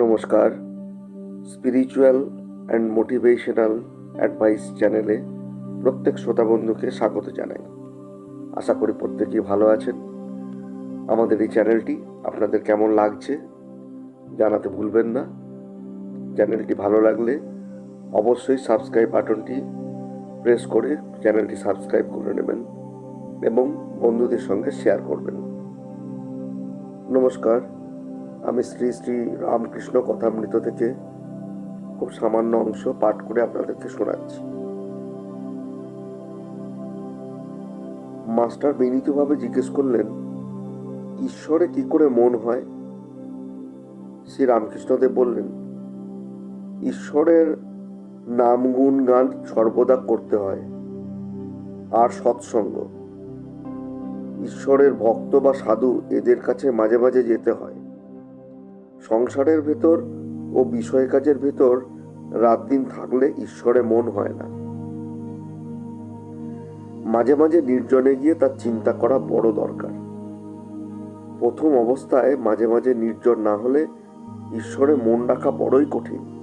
নমস্কার। Spiritual and motivational advice চ্যানেলে প্রত্যেক শ্রোতা বন্ধুকে স্বাগত জানাই। আশা করি প্রত্যেকেই ভালো আছেন। আমাদের এই চ্যানেলটি আপনাদের কেমন লাগছে জানাতে ভুলবেন না। চ্যানেলটি ভালো লাগলে অবশ্যই সাবস্ক্রাইব বাটনটি প্রেস করে চ্যানেলটি সাবস্ক্রাইব করে নেবেন এবং বন্ধুদের সঙ্গে শেয়ার করবেন। নমস্কার। আমি শ্রী শ্রী রামকৃষ্ণ কথামৃত থেকে খুব সামান্য অংশ পাঠ করে আপনাদেরকে শোনাচ্ছি। মাস্টার বিনীতভাবে জিজ্ঞেস করলেন, ঈশ্বরে কি করে মন হয়? শ্রী রামকৃষ্ণদেব বললেন, ঈশ্বরের নাম গুণ গান সর্বদা করতে হয়, আর সৎসঙ্গ। ঈশ্বরের ভক্ত বা সাধু এদের কাছে মাঝে মাঝে যেতে হয়। সংসারের ভেতর ও বিষয় কাজের ভেতর রাত দিন থাকলে ঈশ্বরে মন হয় না। মাঝে মাঝে নির্জনে গিয়ে তার চিন্তা করা বড় দরকার। প্রথম অবস্থায় মাঝে মাঝে নির্জন না হলে ঈশ্বরে মন রাখা বড়ই কঠিন।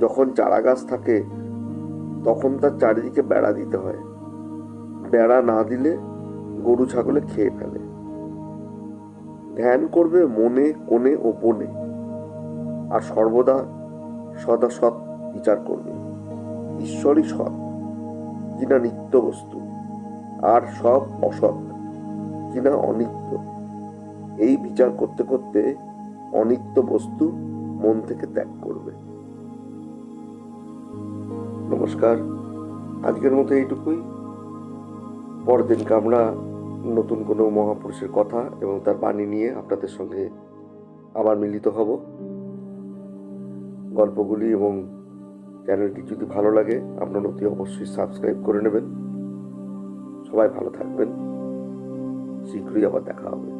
যখন চারা গাছ থাকে, তখন তার চারিদিকে বেড়া দিতে হয়। বেড়া না দিলে গরু, ছাগলে খেয়ে ফেলে। ধ্যান করবে মনে, কোণে ও বনে। আর সর্বদা সদা সৎ বিচার করবে। ঈশ্বরই সৎ কিনা নিত্য বস্তু, আর সব অসৎ কিনা অনিত্য। এই বিচার করতে করতে অনিত্য বস্তু মন থেকে ত্যাগ করবে। নমস্কার। আজকের মতো এইটুকুই। পরের দিনকে আমরা নতুন কোনো মহাপুরুষের কথা এবং তার বাণী নিয়ে আপনাদের সঙ্গে আবার মিলিত হব। গল্পগুলি এবং চ্যানেলটি যদি ভালো লাগে, আপনার অতি অবশ্যই সাবস্ক্রাইব করে নেবেন। সবাই ভালো থাকবেন। শীঘ্রই আবার দেখা হবে।